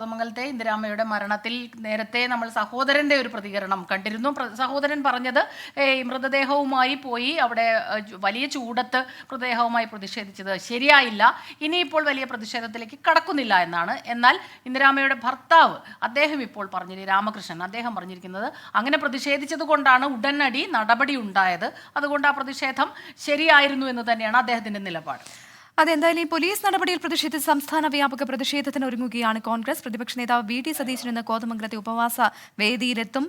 കോതമംഗലത്തെ ഇന്ദിരാമ്മയുടെ മരണത്തിൽ നേരത്തെ നമ്മൾ സഹോദരന്റെ ഒരു പ്രതികരണം കണ്ടിരുന്നു. സഹോദരൻ പറഞ്ഞത് മൃതദേഹവുമായി പോയി അവിടെ വലിയ ചൂടത്ത് മൃതദേഹവുമായി പ്രതിഷേധിച്ചത് ശരിയായില്ല. ഇനിയിപ്പോൾ വലിയ പ്രതിഷേധത്തിലേക്ക് കടക്കുന്നില്ല എന്നാണ്. എന്നാൽ ഇന്ദിരാമ്മയുടെ ഭർത്താവ് അദ്ദേഹം ഇപ്പോൾ പറഞ്ഞിരി രാമകൃഷ്ണൻ അദ്ദേഹം പറഞ്ഞിരിക്കുന്നത് അങ്ങനെ പ്രതിഷേധിച്ചത് കൊണ്ടാണ് ഉടനടി നടപടി ഉണ്ടായത്. അതുകൊണ്ട് ആ പ്രതിഷേധം ശരിയായിരുന്നു എന്ന് തന്നെയാണ് അദ്ദേഹത്തിന്റെ നിലപാട്. അതെന്തായാലും ഈ പോലീസ് നടപടിയിൽ പ്രതിഷേധിച്ച് സംസ്ഥാന വ്യാപക പ്രതിഷേധത്തിന് ഒരുങ്ങുകയാണ് കോൺഗ്രസ്. പ്രതിപക്ഷ നേതാവ് വി ടി സതീശൻ ഇന്ന് കോതമംഗലത്തെ ഉപവാസ വേദിയിലെത്തും.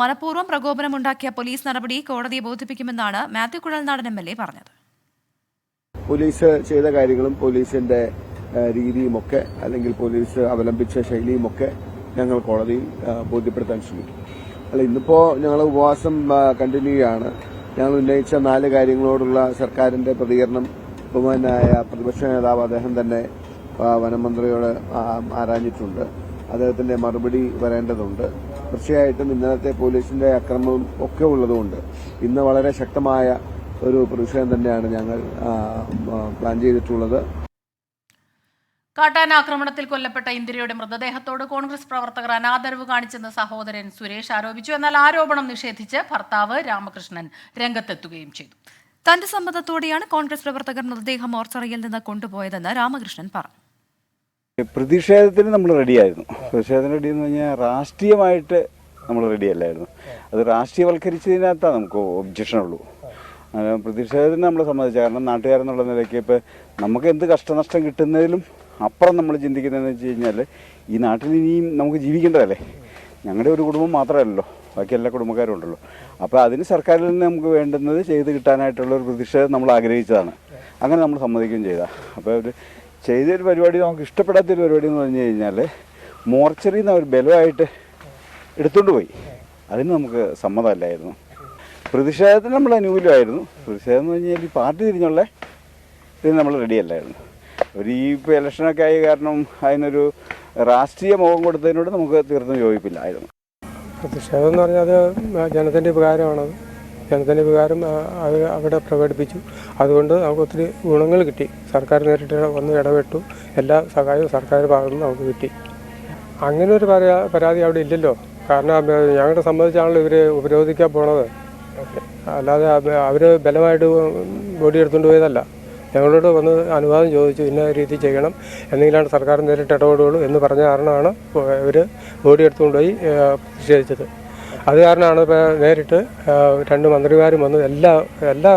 മനഃപൂർവം പ്രകോപനമുണ്ടാക്കിയ പോലീസ് നടപടി കോടതിയെ ബോധിപ്പിക്കുമെന്നാണ് Mathew Kuzhalnadan M L A പറഞ്ഞത്. പോലീസ് ചെയ്ത കാര്യങ്ങളും പോലീസിന്റെ രീതിയുമൊക്കെ അല്ലെങ്കിൽ പോലീസ് അവലംബിച്ച ശൈലിയുമൊക്കെ ഞങ്ങൾ കോടതിയിൽ ബോധ്യപ്പെടുത്താൻ ശ്രമിക്കും. അല്ല ഇന്നിപ്പോ ഞങ്ങൾ ഉപവാസം കണ്ടിന്യൂ ആണ് ഞങ്ങൾ ഉന്നയിച്ച നാല് കാര്യങ്ങളോടുള്ള സർക്കാരിന്റെ പ്രതികരണം ബഹുമാനായ പ്രതിപക്ഷ നേതാവ് അദ്ദേഹം തന്നെ വനമന്ത്രിയോട് ആരാഞ്ഞിട്ടുണ്ട്. അദ്ദേഹത്തിന്റെ മറുപടി വരേണ്ടതുണ്ട്. തീർച്ചയായിട്ടും ഇന്നലത്തെ പോലീസിന്റെ അക്രമവും ഒക്കെ ഉള്ളതുകൊണ്ട് ഇന്ന് വളരെ ശക്തമായ ഒരു പ്രതിഷേധം തന്നെയാണ് ഞങ്ങൾ പ്ലാൻ ചെയ്തിട്ടുള്ളത്. കാട്ടാന ആക്രമണത്തിൽ കൊല്ലപ്പെട്ട ഇന്ദിരയുടെ മൃതദേഹത്തോട് കോൺഗ്രസ് പ്രവർത്തകർ അനാദരവ് കാണിച്ചെന്ന് സഹോദരൻ സുരേഷ് ആരോപിച്ചു. എന്നാൽ ആരോപണം നിഷേധിച്ച് ഭർത്താവ് രാമകൃഷ്ണൻ രംഗത്തെത്തുകയും ചെയ്തു. തന്റെ സമ്മതത്തോടെയാണ് കോൺഗ്രസ് പ്രവർത്തകർ മൃതദേഹം മോർച്ചറിയിൽ നിന്ന് കൊണ്ടുപോയതെന്ന് രാമകൃഷ്ണൻ പറഞ്ഞു. പ്രതിഷേധത്തിന് നമ്മൾ റെഡിയായിരുന്നു. പ്രതിഷേധത്തിന് റെഡി എന്ന് പറഞ്ഞാൽ രാഷ്ട്രീയമായിട്ട് നമ്മൾ റെഡി അല്ലായിരുന്നു അത് രാഷ്ട്രീയവൽക്കരിച്ചതിനകത്താണ് നമുക്ക് ഒബ്ജക്ഷൻ ഉള്ളൂ. പ്രതിഷേധത്തിന് നമ്മൾ സമ്മതിച്ചു. കാരണം നാട്ടുകാരെന്നുള്ള നിലയ്ക്ക് ഇപ്പോൾ നമുക്ക് എന്ത് കഷ്ടനഷ്ടം കിട്ടുന്നതിലും അപ്പുറം നമ്മൾ ചിന്തിക്കുന്നതെന്ന് വെച്ച് കഴിഞ്ഞാൽ ഈ നാട്ടിൽ ഇനിയും നമുക്ക് ജീവിക്കേണ്ടതല്ലേ? ഞങ്ങളുടെ ഒരു കുടുംബം മാത്രമല്ലല്ലോ. ബാക്കി എല്ലാ കുടുംബക്കാരും ഉണ്ടല്ലോ. അപ്പോൾ അതിന് സർക്കാരിൽ നിന്ന് നമുക്ക് വേണ്ടുന്നത് ചെയ്ത് കിട്ടാനായിട്ടുള്ള ഒരു പ്രതിഷേധം നമ്മൾ ആഗ്രഹിച്ചതാണ്. അങ്ങനെ നമ്മൾ സമ്മതിക്കുകയും ചെയ്താൽ അപ്പോൾ ഒരു ചെയ്തൊരു പരിപാടി നമുക്ക് ഇഷ്ടപ്പെടാത്തൊരു പരിപാടി എന്ന് പറഞ്ഞു കഴിഞ്ഞാൽ മോർച്ചറിയിൽ നിന്ന് അവർ ബലമായിട്ട് എടുത്തുകൊണ്ട് പോയി. അതിന് നമുക്ക് സമ്മതമല്ലായിരുന്നു. പ്രതിഷേധത്തിന് നമ്മൾ അനുകൂലമായിരുന്നു. പ്രതിഷേധം എന്ന് പറഞ്ഞു കഴിഞ്ഞാൽ ഈ പാർട്ടി തിരിഞ്ഞുള്ള ഇതിന് നമ്മൾ റെഡി അല്ലായിരുന്നു. ഒരു ഈ ഇപ്പോൾ ഇലക്ഷനൊക്കെ ആയ കാരണം അതിനൊരു രാഷ്ട്രീയ മുഖം കൊടുത്തതിനോട് നമുക്ക് തീർത്തും യോജിപ്പില്ലായിരുന്നു. പ്രതിഷേധം എന്ന് പറഞ്ഞാൽ അത് ജനത്തിന്റെ വികാരമാണത് ജനത്തിന്റെ ആ, അത് അവിടെ പ്രകടിപ്പിച്ചു. അതുകൊണ്ട് നമുക്ക് ഒത്തിരി ഗുണങ്ങൾ കിട്ടി. സർക്കാർ നേരിട്ട് വന്ന് ഇടപെട്ടു. എല്ലാ സഹായവും സർക്കാർ ഭാഗത്തു നിന്ന് നമുക്ക് കിട്ടി. അങ്ങനെ ഒരു പരാ പരാതി അവിടെ ഇല്ലല്ലോ. കാരണം ഞങ്ങളുടെ ഞങ്ങളെ സംബന്ധിച്ചാണല്ലോ ഇവർ ഉപരോധിക്കാൻ പോണത്. അല്ലാതെ അവർ ബലമായിട്ട് ബോഡി എടുത്തുകൊണ്ട് പോയതല്ല. ഞങ്ങളോട് വന്ന് അനുവാദം ചോദിച്ചു ഇന്ന രീതി ചെയ്യണം എന്നെങ്കിലാണ് സർക്കാർ നേരിട്ട് ഇടപെടുകയുള്ളൂ എന്ന് പറഞ്ഞ കാരണമാണ് ഇവർ ബോഡി എടുത്തുകൊണ്ടുപോയി പ്രതിഷേധിച്ചത്. അത് കാരണമാണ് ഇപ്പോൾ നേരിട്ട് രണ്ട് മന്ത്രിമാരും വന്ന് എല്ലാ എല്ലാ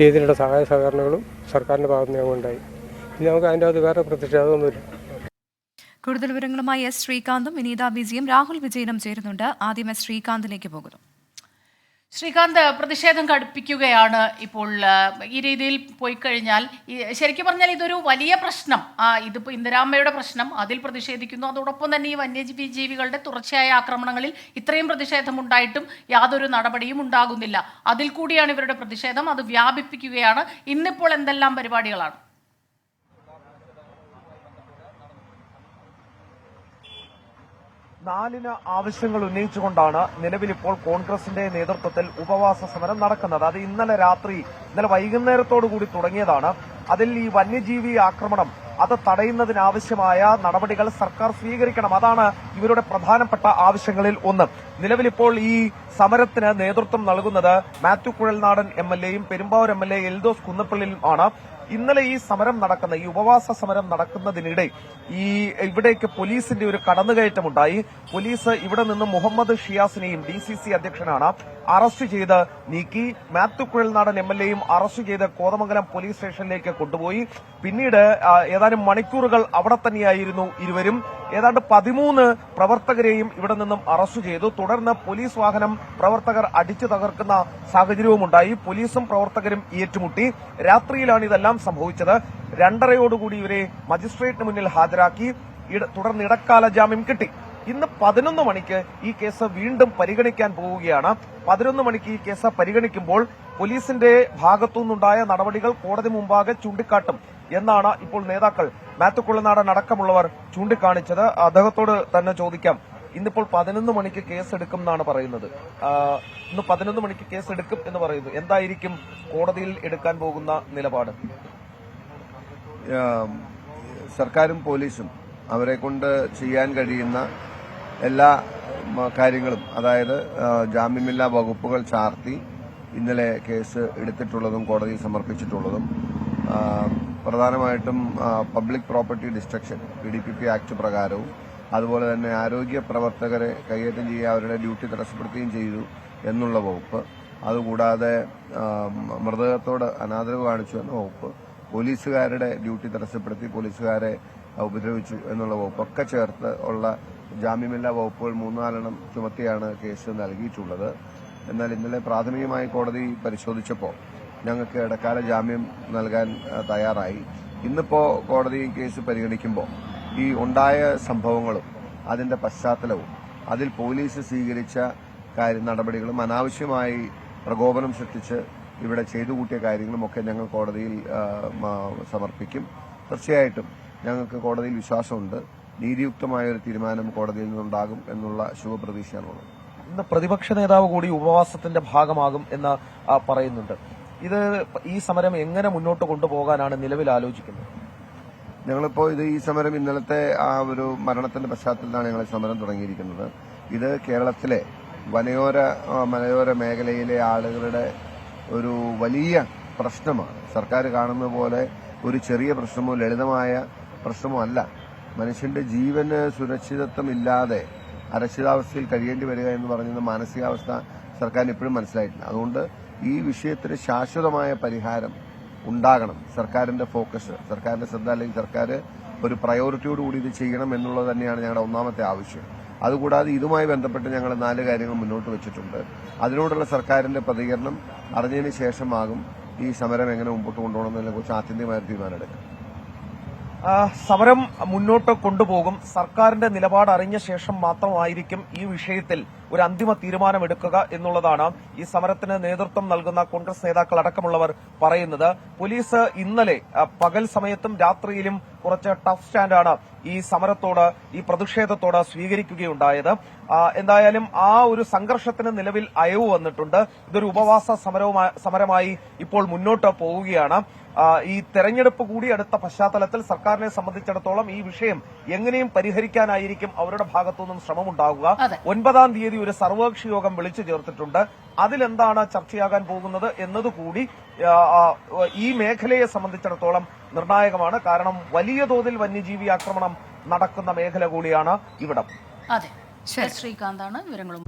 രീതിയിലുള്ള സഹായ സഹകരണങ്ങളും സർക്കാരിന്റെ ഭാഗത്ത് നിന്ന് ഉണ്ടായി ഇനി നമുക്ക് അതിന്റെ അകത്ത് വേറെ പ്രതിഷേധമൊന്നുമില്ല. കൂടുതൽ വിവരങ്ങളുമായി എസ് ശ്രീകാന്തും വിനീത ബിജിയും രാഹുൽ വിജയനും ചേരുന്നുണ്ട്. ആദ്യം എസ് ശ്രീകാന്തിലേക്ക് പോകുന്നു. ശ്രീകാന്ത് പ്രതിഷേധം കടുപ്പിക്കുകയാണ് ഇപ്പോൾ ഈ രീതിയിൽ പോയി കഴിഞ്ഞാൽ ശരിക്കും പറഞ്ഞാൽ ഇതൊരു വലിയ പ്രശ്നം. ഇതിപ്പോൾ ഇന്ദിരാമ്മയുടെ പ്രശ്നം അതിൽ പ്രതിഷേധിക്കുന്നു. അതോടൊപ്പം തന്നെ ഈ വന്യജീവി ജീവികളുടെ തുടർച്ചയായ ആക്രമണങ്ങളിൽ ഇത്രയും പ്രതിഷേധം ഉണ്ടായിട്ടും യാതൊരു നടപടിയും ഉണ്ടാകുന്നില്ല. അതിൽ കൂടിയാണ് ഇവരുടെ പ്രതിഷേധം. അത് വ്യാപിപ്പിക്കുകയാണ്. ഇന്നിപ്പോൾ എന്തെല്ലാം പരിപാടികളാണ്? നാലിന് ആവശ്യങ്ങൾ ഉന്നയിച്ചുകൊണ്ടാണ് നിലവിൽ ഇപ്പോൾ കോൺഗ്രസിന്റെ നേതൃത്വത്തിൽ ഉപവാസ സമരം നടക്കുന്നത്. അത് ഇന്നലെ രാത്രി ഇന്നലെ വൈകുന്നേരത്തോടുകൂടി തുടങ്ങിയതാണ്. അതിൽ ഈ വന്യജീവി ആക്രമണം അത് തടയുന്നതിനാവശ്യമായ നടപടികൾ സർക്കാർ സ്വീകരിക്കണം. അതാണ് ഇവരുടെ പ്രധാനപ്പെട്ട ആവശ്യങ്ങളിൽ ഒന്ന്. നിലവിലിപ്പോൾ ഈ സമരത്തിന് നേതൃത്വം നൽകുന്നത് മാത്യു കുഴൽനാടൻ എം എൽ എയും Perumbavoor M L A Eldhose കുന്നപ്പള്ളിയും ആണ്. ഇന്നലെ ഈ സമരം നടക്കുന്ന ഈ ഉപവാസ സമരം നടക്കുന്നതിനിടെ ഈ ഇവിടേക്ക് പോലീസിന്റെ ഒരു കടന്നുകയറ്റമുണ്ടായി. പോലീസ് ഇവിടെ നിന്ന് മുഹമ്മദ് ഷിയാസിനെയും ഡി സി സി അധ്യക്ഷനാണ് അറസ്റ്റ് ചെയ്ത് നീക്കി. മാത്യു കുഴൽനാടൻ എം എൽ എയും അറസ്റ്റ് ചെയ്ത് കോതമംഗലം പോലീസ് സ്റ്റേഷനിലേക്ക് കൊണ്ടുപോയി. പിന്നീട് ഏതാനും മണിക്കൂറുകൾ അവിടെ തന്നെയായിരുന്നു ഇരുവരും. ഏതാണ്ട് പതിമൂന്ന് പ്രവർത്തകരെയും ഇവിടെ നിന്നും അറസ്റ്റ് ചെയ്തു. തുടർന്ന് പോലീസ് വാഹനം പ്രവർത്തകർ അടിച്ചു തകർക്കുന്ന സാഹചര്യവുമുണ്ടായി. പോലീസും പ്രവർത്തകരും ഏറ്റുമുട്ടി. രാത്രിയിലാണ് ഇതെല്ലാം സംഭവിച്ചത്. രണ്ടരയോടുകൂടി ഇവരെ മജിസ്ട്രേറ്റിന് മുന്നിൽ ഹാജരാക്കി. തുടർന്ന് ഇടക്കാല ജാമ്യം കിട്ടി. ഇന്ന് പതിനൊന്ന് മണിക്ക് ഈ കേസ് വീണ്ടും പരിഗണിക്കാൻ പോവുകയാണ്. പതിനൊന്ന് മണിക്ക് ഈ കേസ് പരിഗണിക്കുമ്പോൾ പോലീസിന്റെ ഭാഗത്തുനിന്നുണ്ടായ നടപടികൾ കോടതി മുമ്പാകെ ചൂണ്ടിക്കാട്ടും. എന്നാണ് ഇപ്പോൾ നേതാക്കൾ. മാത്യു അടക്കമുള്ളവർ ചൂണ്ടിക്കാണിച്ചത്. അദ്ദേഹത്തോട് തന്നെ ചോദിക്കാം. ഇന്നിപ്പോൾ പതിനൊന്ന് മണിക്ക് കേസ് എടുക്കും എന്നാണ് പറയുന്നത്. ഇന്ന് പതിനൊന്ന് മണിക്ക് കേസ് എടുക്കും എന്ന് പറയുന്നു എന്തായിരിക്കും കോടതിയിൽ എടുക്കാൻ പോകുന്ന നിലപാട്? സർക്കാരും പോലീസും അവരെ കൊണ്ട് ചെയ്യാൻ കഴിയുന്ന എല്ലാ കാര്യങ്ങളും അതായത് ജാമ്യമില്ലാ വകുപ്പുകൾ ചാർത്തി ഇന്നലെ കേസ് എടുത്തിട്ടുള്ളതും കോടതിയിൽ സമർപ്പിച്ചിട്ടുള്ളതും പ്രധാനമായിട്ടും public property destruction P D P P act പ്രകാരവും അതുപോലെ തന്നെ ആരോഗ്യ പ്രവർത്തകരെ കൈയേറ്റം ചെയ്യുക അവരുടെ ഡ്യൂട്ടി തടസ്സപ്പെടുത്തുകയും ചെയ്തു എന്നുള്ള വകുപ്പ്. അതുകൂടാതെ മൃതദേഹത്തോട് അനാദരവ് കാണിച്ചു എന്ന വകുപ്പ്. പോലീസുകാരുടെ ഡ്യൂട്ടി തടസ്സപ്പെടുത്തി പോലീസുകാരെ ഉപദ്രവിച്ചു എന്നുള്ള വകുപ്പൊക്കെ ചേർത്ത് ഉള്ള ജാമ്യമില്ലാ വകുപ്പുകൾ മൂന്നാലെണ്ണം ചുമത്തിയാണ് കേസ് നൽകിയിട്ടുള്ളത്. എന്നാൽ ഇന്നലെ പ്രാഥമികമായി കോടതി പരിശോധിച്ചപ്പോൾ ഞങ്ങൾക്ക് ഇടക്കാല ജാമ്യം നൽകാൻ തയ്യാറായി. ഇന്നിപ്പോ കോടതി കേസ് പരിഗണിക്കുമ്പോൾ ഈ ഉണ്ടായ സംഭവങ്ങളും അതിന്റെ പശ്ചാത്തലവും അതിൽ പോലീസ് സ്വീകരിച്ച കാര്യ നടപടികളും അനാവശ്യമായി പ്രകോപനം സൃഷ്ടിച്ച് ഇവിടെ ചെയ്തു കൂട്ടിയ കാര്യങ്ങളും ഒക്കെ ഞങ്ങൾ കോടതിയിൽ സമർപ്പിക്കും. തീർച്ചയായിട്ടും ഞങ്ങൾക്ക് കോടതിയിൽ വിശ്വാസമുണ്ട്. നീതിയുക്തമായ ഒരു തീരുമാനം കോടതിയിൽ നിന്നുണ്ടാകും എന്നുള്ള ശുഭപ്രതീക്ഷയാണുള്ളത്. പ്രതിപക്ഷ നേതാവ് കൂടി ഉപവാസത്തിന്റെ ഭാഗമാകും എന്ന് പറയുന്നുണ്ട്. ഇത് ഈ സമരം എങ്ങനെ മുന്നോട്ട് കൊണ്ടുപോകാനാണ് നിലവിൽ ആലോചിക്കുന്നത്? ഞങ്ങളിപ്പോൾ ഇത് ഈ സമരം ഇന്നലത്തെ ആ ഒരു മരണത്തിന്റെ പശ്ചാത്തലത്തിലാണ് ഞങ്ങൾ സമരം തുടങ്ങിയിരിക്കുന്നത്. ഇത് കേരളത്തിലെ വനയോര മലയോര മേഖലയിലെ ആളുകളുടെ ഒരു വലിയ പ്രശ്നമാണ്. സർക്കാർ കാണുന്ന പോലെ ഒരു ചെറിയ പ്രശ്നമോ ലളിതമായ പ്രശ്നമോ അല്ല. മനുഷ്യന്റെ ജീവന് സുരക്ഷിതത്വമില്ലാതെ അരക്ഷിതാവസ്ഥയിൽ കഴിയേണ്ടി വരിക എന്ന് പറയുന്ന മാനസികാവസ്ഥ സർക്കാരിന് ഇപ്പോഴും മനസ്സിലായിട്ടില്ല. അതുകൊണ്ട് ഈ വിഷയത്തിന് ശാശ്വതമായ പരിഹാരം ഉണ്ടാകണം. സർക്കാരിന്റെ ഫോക്കസ് സർക്കാരിന്റെ ശ്രദ്ധ അല്ലെങ്കിൽ സർക്കാർ ഒരു പ്രയോറിറ്റിയോട് കൂടി ഇത് ചെയ്യണം എന്നുള്ളത് തന്നെയാണ് ഞങ്ങളുടെ ഒന്നാമത്തെ ആവശ്യം. അതുകൂടാതെ ഇതുമായി ബന്ധപ്പെട്ട് ഞങ്ങൾ നാല് കാര്യങ്ങൾ മുന്നോട്ട് വെച്ചിട്ടുണ്ട്. അതിനോടുള്ള സർക്കാരിന്റെ പ്രതികരണം അറിഞ്ഞതിന് ശേഷമാകും ഈ സമരം എങ്ങനെ മുമ്പോട്ട് കൊണ്ടുപോകണമെന്നതിനെ കുറിച്ച് ആത്യന്തികമായ തീരുമാനമെടുക്കും സമരം മുന്നോട്ട് കൊണ്ടുപോകും. സർക്കാരിന്റെ നിലപാട് അറിഞ്ഞ ശേഷം മാത്രമായിരിക്കും ഈ വിഷയത്തിൽ ഒരു അന്തിമ തീരുമാനമെടുക്കുക എന്നുള്ളതാണ് ഈ സമരത്തിന് നേതൃത്വം നൽകുന്ന കോൺഗ്രസ് നേതാക്കൾ അടക്കമുള്ളവർ പറയുന്നത്. പോലീസ് ഇന്നലെ പകൽ സമയത്തും രാത്രിയിലും കുറച്ച് ടഫ് സ്റ്റാൻഡാണ് ഈ സമരത്തോട് ഈ പ്രതിഷേധത്തോട് സ്വീകരിക്കുകയുണ്ടായത്. എന്തായാലും ആ ഒരു സംഘർഷത്തിന് നിലവിൽ അയവ് വന്നിട്ടുണ്ട്. ഇതൊരു ഉപവാസ സമരമായി ഇപ്പോൾ മുന്നോട്ട് പോവുകയാണ്. ഈ തെരഞ്ഞെടുപ്പ് കൂടി അടുത്ത പശ്ചാത്തലത്തിൽ സർക്കാരിനെ സംബന്ധിച്ചിടത്തോളം ഈ വിഷയം എങ്ങനെയും പരിഹരിക്കാനായിരിക്കും അവരുടെ ഭാഗത്തുനിന്നും ശ്രമമുണ്ടാകുക. ഒൻപതാം തീയതി ഒരു സർവകക്ഷി യോഗം വിളിച്ചു ചേർത്തിട്ടുണ്ട്. അതിലെന്താണ് ചർച്ചയാകാൻ പോകുന്നത് എന്നതുകൂടി ഈ മേഖലയെ സംബന്ധിച്ചിടത്തോളം നിർണായകമാണ്. കാരണം വലിയ തോതിൽ വന്യജീവി ആക്രമണം നടക്കുന്ന മേഖല കൂടിയാണ് ഇവിടം. അതെ. ശ്രീകാന്താണ് വിവരങ്ങളും.